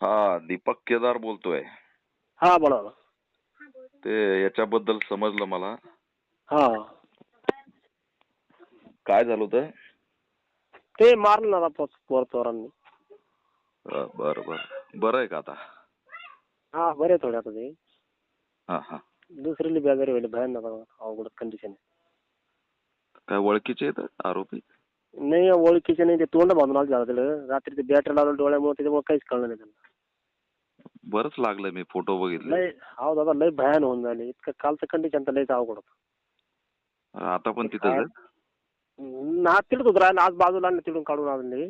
हा दीपक केदार बोलतोय. हा बोला ते याच्याबद्दल समजलं मला. हा. काय झालं होतं? ते मारलं ना पोर अ, बरं बरं. बरं आहे का आता? हा बरे थोडे आता ते. हा हा. दुसरीली बेजारी होईल भयानक अवघड कंडिशन काय ओळखीचे आहेत आरोपी? नाही ओळखीचे नाही ते तोंड बांधून आलं झालं. त्याला रात्री ते बॅटरी लावलं डोळ्यामुळे त्याच्यामुळे काहीच कळलं नाही त्यांना. बरंच लागलं मी फोटो बघितले. लय हा दादा लय भयान होऊन झाले इतकं कालचं कंडिशन तर लयच अवघड होतं. आता पण तिथं? ना तिथं होतं राहिलं आज बाजूला आणलं तिथून काढून आणले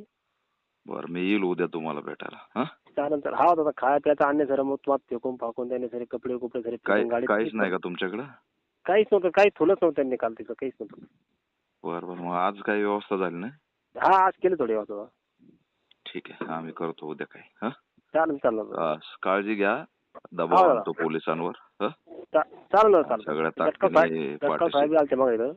बरं मी येईल उद्या तुम्हाला भेटायला. हा? त्यानंतर हा दादा खाया प्यायचं आणणे सर मग तुम्हाला फेकून फाकून त्याने सर कपडे कुपडे सर काय काहीच नाही का तुमच्याकडे? काहीच नव्हतं काहीच थोडंच नव्हतं त्यांनी काल तिथं काहीच नव्हतं. बरं बरं मग आज काही व्यवस्था झाली नाही? हा आज केले थोडी वाजता ठीक आहे आम्ही करतो उद्या काही. हा? चालेल चालेल. काळजी घ्या. हो, दबाव हो. आणतो पोलिसांवर. हं? चा- चालेल ना चालेल सगळ्या जटका ताकदीने साहेब जटका पाठीशी. साहेब आलते मग इथं.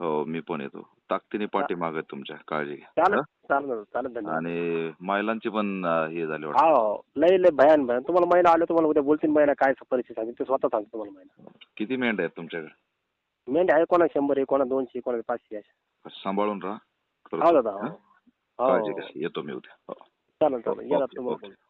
हो मी पण येतो. ताकदीने पाठीमागे आहेत तुमच्या. काळजी घ्या. चालेल हं? चालेल ना चालेल धन्यवाद. आणि महिलांची पण हे झाली हा वाटतं. हो लय लय भयान भयान. तुम्हाला महिला आले तुम्हाला उद्या बोलतील महिला काय परिस्थिती सांगेल ते स्वतः सांगतो तुम्हाला महिला. किती मेंढ्या आहेत तुमच्याकडे? मेंढ्या आहे कोणा शंभर आहे कोणा दोनशे कोणा पाचशे अशा सांभाळून राहा. करतो. हो दादा हो. हं? हो. काळजी घ्या. येतो मी उद्या. हो. चालेल चालेल. या ओके, तुम्हाला ओके. हो हो आहे